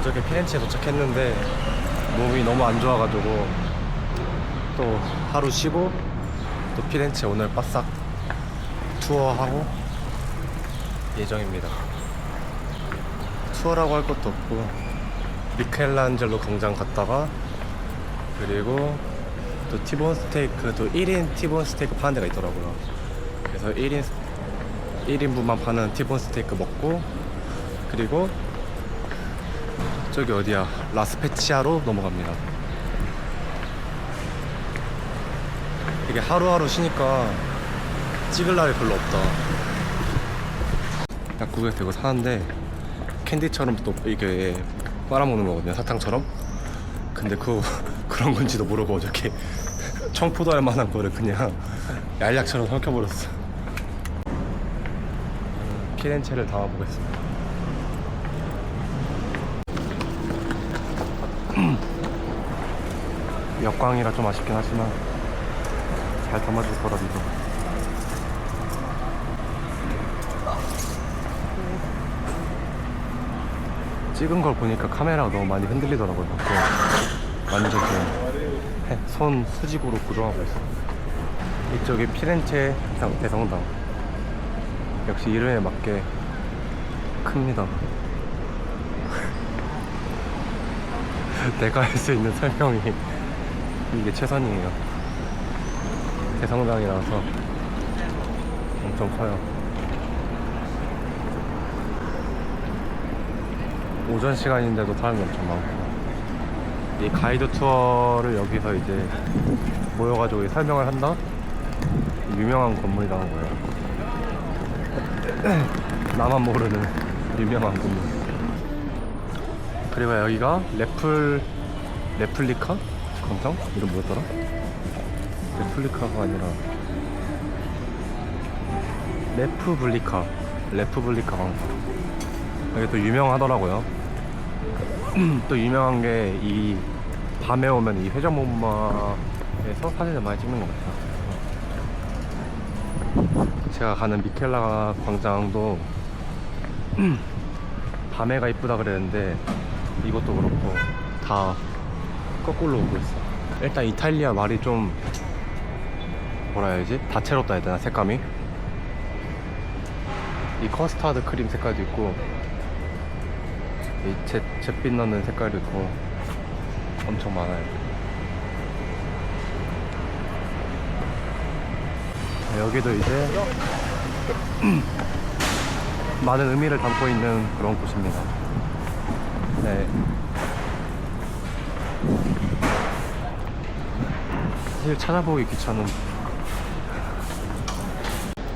어저께 피렌체에 도착했는데 몸이 너무 안 좋아가지고 또 하루 쉬고 또 피렌체 오늘 바싹 투어하고 예정입니다. 투어라고 할 것도 없고 미켈란젤로 광장 갔다가 그리고 또 티본 스테이크 또 1인 티본 스테이크 파는 데가 있더라고요. 그래서 1인 1인분만 파는 티본 스테이크 먹고 그리고 저기 어디야 라스페치아로 넘어갑니다. 이게 하루하루 쉬니까 찍을 날이 별로 없다. 약국에 대고 사는데 캔디처럼 또 이게 빨아먹는 거거든요 사탕처럼. 근데 그 그런 건지도 모르고 어저께 청포도알 만한 거를 그냥 얄약처럼 삼켜버렸어. 음, 피렌체를 담아보겠습니다. 역광이라 좀 아쉽긴 하지만 잘 담아줄 거라 믿어. 찍은 걸 보니까 카메라가 너무 많이 흔들리더라고요. 완전 좀 해- 손 수직으로 고정하고 있어. 이쪽이 피렌체 상- 대성당. 역시 이름에 맞게 큽니다. 내가 할 수 있는 설명이 이게 최선이에요. 대성당이라서 엄청 커요. 오전 시간인데도 사람이 엄청 많고 이 가이드 투어를 여기서 이제 모여가지고 설명을 한다? 유명한 건물이라는 거예요. 나만 모르는 유명한 건물. 그리고 여기가 레플 레플리카 광장 이름 뭐였더라? 레플리카가 아니라 레프블리카 레프블리카 광장 여기 또 유명하더라고요. 또 유명한 게 이 밤에 오면 이 회전목마에서 사진을 많이 찍는 것 같아요. 제가 가는 미켈라 광장도 밤에가 이쁘다 그랬는데 이것도 그렇고 다 거꾸로 오고 있어. 일단 이탈리아 말이 좀 뭐라 해야지? 다채롭다 해야 되나 색감이? 이 커스타드 크림 색깔도 있고 이 잿, 잿빛 나는 색깔도 있고 엄청 많아요. 네, 여기도 이제 많은 의미를 담고 있는 그런 곳입니다. 네. 사실 찾아보기 귀찮은.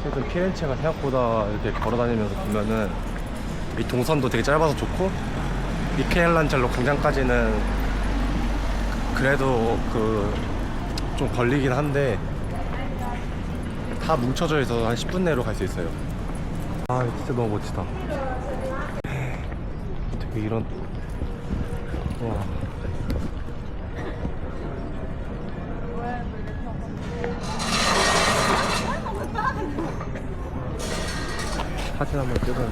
어쨌든 피렌체가 생각보다 이렇게 걸어다니면서 보면은 이 동선도 되게 짧아서 좋고 미켈란젤로 광장까지는 그래도 그 좀 걸리긴 한데 다 뭉쳐져 있어서 한 10분 내로 갈 수 있어요. 아 진짜 너무 멋지다. 되게 이런 와. 사진 한번 찍어야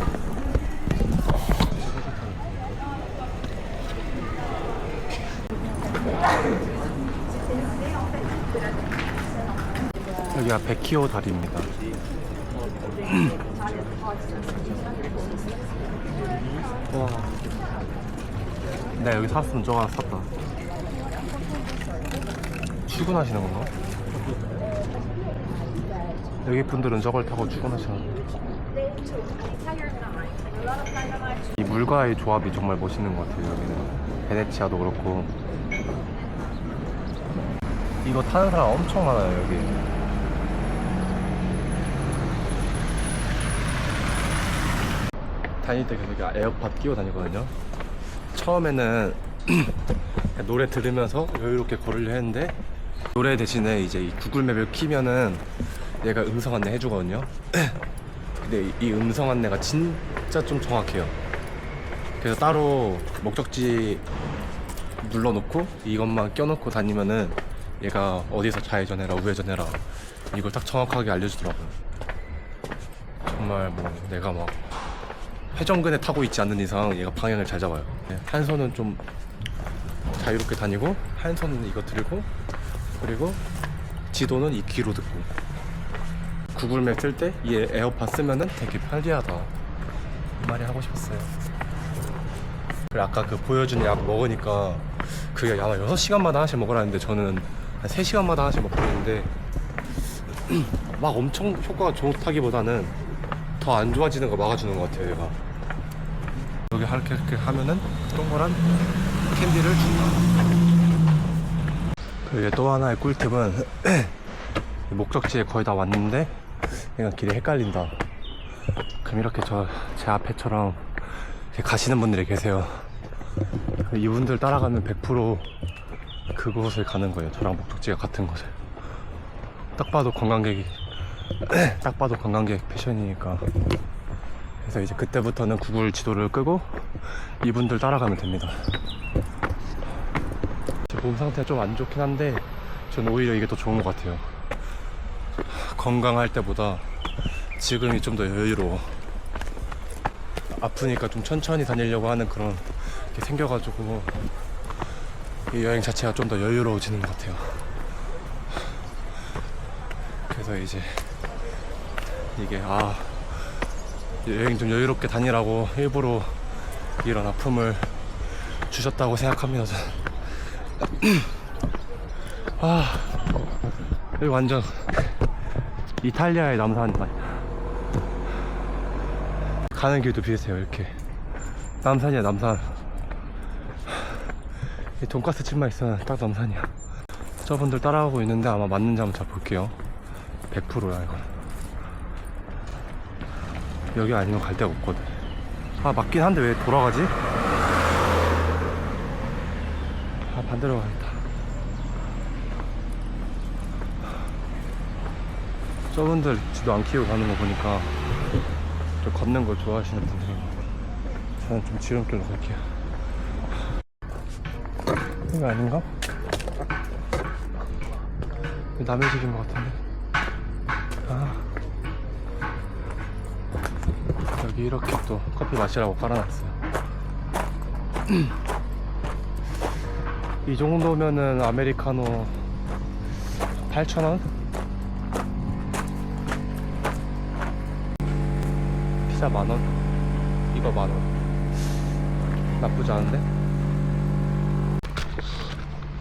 여기가 베키오 다리입니다. 와. 내가 여기 샀으면 저거 하나 샀다. 출근하시는 건가? 여기 분들은 저걸 타고 출근하시는 이 물과의 조합이 정말 멋있는 것 같아요 여기는. 베네치아도 그렇고. 이거 타는 사람 엄청 많아요 여기. 다닐 때 계속 에어팟 끼고 다니거든요. 처음에는 노래 들으면서 여유롭게 걸으려 했는데 노래 대신에 이제 이 구글맵을 키면은 얘가 음성 안내 해주거든요 근데 이- 이 음성 안내가 진짜 좀 정확해요. 그래서 따로 목적지 눌러놓고 이것만 껴놓고 다니면은 얘가 어디서 좌회전해라 우회전해라 이걸 딱 정확하게 알려주더라고요. 정말 뭐 내가 막 회전근에 타고 있지 않는 이상 얘가 방향을 잘 잡아요. 네, 한 손은 좀 자유롭게 다니고 한 손은 이거 들고 그리고 지도는 이 귀로 듣고 구글맵 쓸 때 이 에어팟 쓰면은 되게 편리하다. 이 말이 하고 싶었어요. 그리고 아까 그 보여준 약 먹으니까 그게 아마 6시간마다 하나씩 먹으라는데 저는 한 3시간마다 하나씩 먹고 있는데 막 엄청 효과가 좋다기보다는 더 안 좋아지는 거 막아주는 것 같아요 얘가. 여기 이렇게 이렇게 하면은 동그란 캔디를 준다. 그리고 또 하나의 꿀팁은 목적지에 거의 다 왔는데 얘가 길이 헷갈린다. 그럼 이렇게 저 제 앞에처럼 가시는 분들이 계세요. 이분들 따라가면 100% 그곳을 가는 거예요. 저랑 목적지가 같은 곳을. 딱 봐도 관광객이 딱 봐도 관광객 패션이니까. 그래서 이제 그때부터는 구글 지도를 끄고 이분들 따라가면 됩니다. 제 몸 상태가 좀 안 좋긴 한데 저는 오히려 이게 더 좋은 것 같아요 건강할 때보다 지금이 좀 더 여유로워 아프니까 좀 천천히 다니려고 하는 그런 게 생겨가지고 이 여행 자체가 좀 더 여유로워지는 것 같아요. 그래서 이제 이게 아 여행 좀 여유롭게 다니라고 일부러 이런 아픔을 주셨다고 생각합니다 저는. 아 완전 이탈리아의 남산. 가는 길도 비슷해요 이렇게. 남산이야 남산. 이 돈가스 집만 있으면 딱 남산이야. 저분들 따라가고 있는데 아마 맞는지 한번 잘 볼게요. 100%야 이건. 여기 아니면 갈 데가 없거든. 아 맞긴 한데 왜 돌아가지? 아 반대로 가겠다 저분들 지도 안 키우고 가는 거 보니까 좀 걷는 걸 좋아하시는 분들인 것 같아요 저는 좀 지름길로 갈게요 이거 아닌가? 남의 집인 것 같은데 아 여기 이렇게 또 커피 마시라고 깔아놨어요 이 정도면은 아메리카노 8,000원? 피자 만원? 이거 만원. 나쁘지 않은데?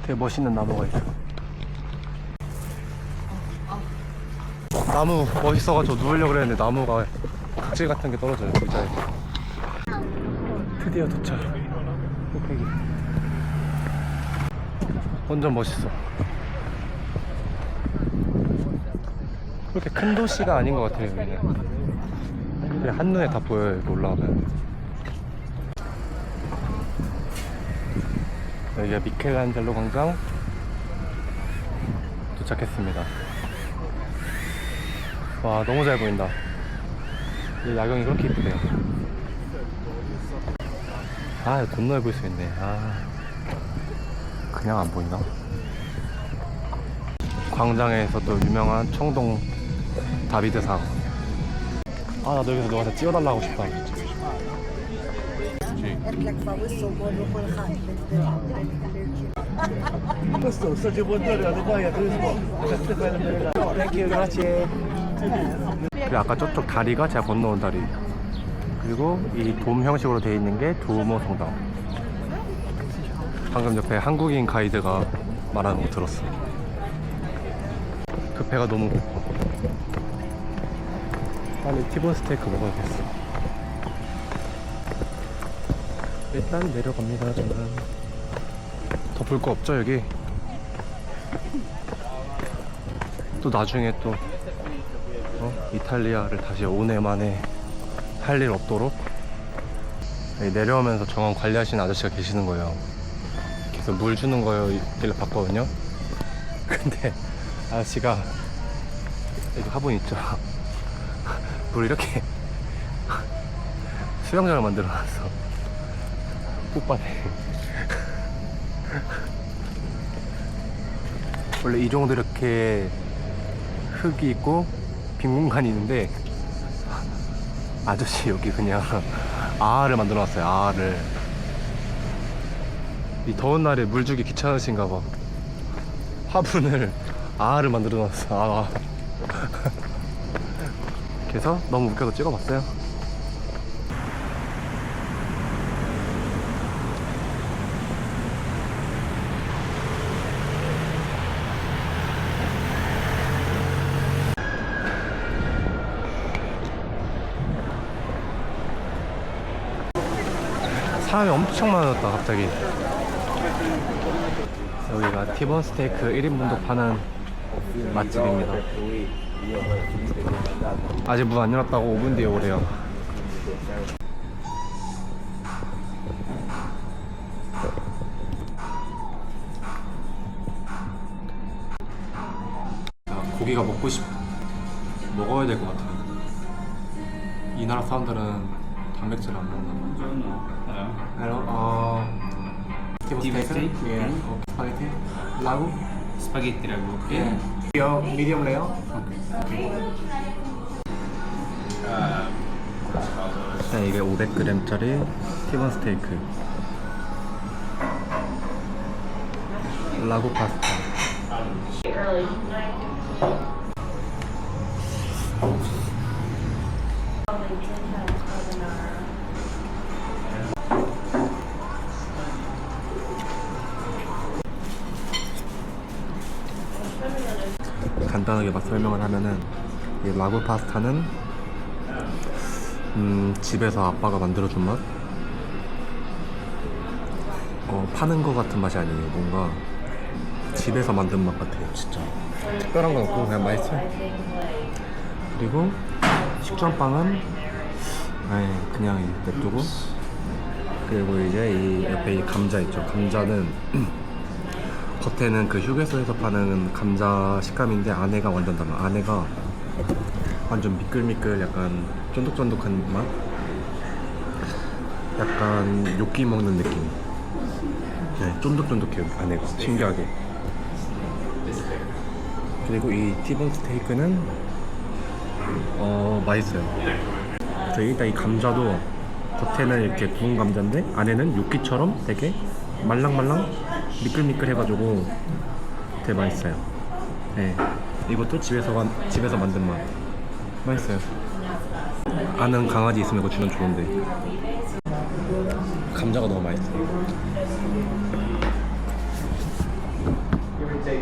되게 멋있는 나무가 있어. 나무 멋있어가지고 누우려고 그랬는데 나무가 각질 같은 게 떨어져요 의자에. 드디어 도착. 꼭대기. 완전 멋있어. 그렇게 큰 도시가 아닌 것 같아요 여기는 그냥 한눈에 다 보여요 여기 올라가면. 여기가 미켈란젤로 광장. 도착했습니다. 와 너무 잘 보인다. 이 야경이 그렇게 이쁘대요. 아 건너에 볼 수 있네. 아. 그냥 안 보이나? 광장에서 또 유명한 청동 다비드상 아 나도 여기서 너한테 찍어달라고 싶다. 그렇지 그리고 아까 저쪽 다리가 제가 건너온 다리. 그리고 이 돔 형식으로 되어 있는 게 두오모 성당. 방금 옆에 한국인 가이드가 말하는 거 들었어. 그 배가 너무 고파 빨리 티본 스테이크 먹어야겠어 일단 내려갑니다 저는 더볼거 없죠 여기 또 나중에 또 어? 이탈리아를 다시 5년 만에 할 일 없도록 내려오면서 정원 관리하시는 아저씨가 계시는 거예요. 계속 물 주는 거길래 봤거든요. 근데 아저씨가 여기 화분 있죠. 물 이렇게 수영장을 만들어 놨어. 꽃밭에. 원래 이 정도 이렇게 흙이 있고 빈 공간이 있는데 아저씨 여기 그냥 아를 만들어 놨어요. 아를. 이 더운 날에 물 주기 귀찮으신가 봐. 화분을 아를 만들어 놨어. 아. 그래서 너무 웃겨서 찍어봤어요. 사람이 엄청 많아졌다 갑자기 여기가 티본 스테이크 1인분도 파는 맛집입니다 아직 문 안 열었다고 5분 뒤에 오래요 자, 고기가 먹고 싶 먹어야 될 것 같아요 이 나라 사람들은 단백질 안 먹나 봐 Hello, uh, Spaghetti ragu, okay? yeah, Your medium. 네, 이게 500g짜리 티본 스테이크. 라구 파스타. 간단하게 맛 설명을 하면은 이 라구 파스타는 음, 집에서 아빠가 만들어준 맛. 어, 파는 거 같은 맛이 아니에요. 뭔가 집에서 만든 맛 같아요. 진짜 특별한 건 없고 그냥 맛있어요. 그리고 식전빵은 아예 그냥 냅두고 그리고 이제 이 옆에 이 감자 있죠. 감자는 겉에는 그 휴게소에서 파는 감자 식감인데 안에가 완전 달라. 안에가 완전 미끌미끌 약간 쫀득쫀득한 맛? 약간 요끼 먹는 느낌. 네, 쫀득쫀득해요. 안에가 신기하게. 그리고 이 티본 스테이크는 어 맛있어요. 저 일단 이 감자도 겉에는 이렇게 구운 감자인데 안에는 요끼처럼 되게 말랑말랑 미끌미끌 해가지고 되게 맛있어요. 네, 이것도 집에서 만- 집에서 만든 맛 맛있어요. 아는 강아지 있으면 이거 주면 좋은데 감자가 너무 맛있어요.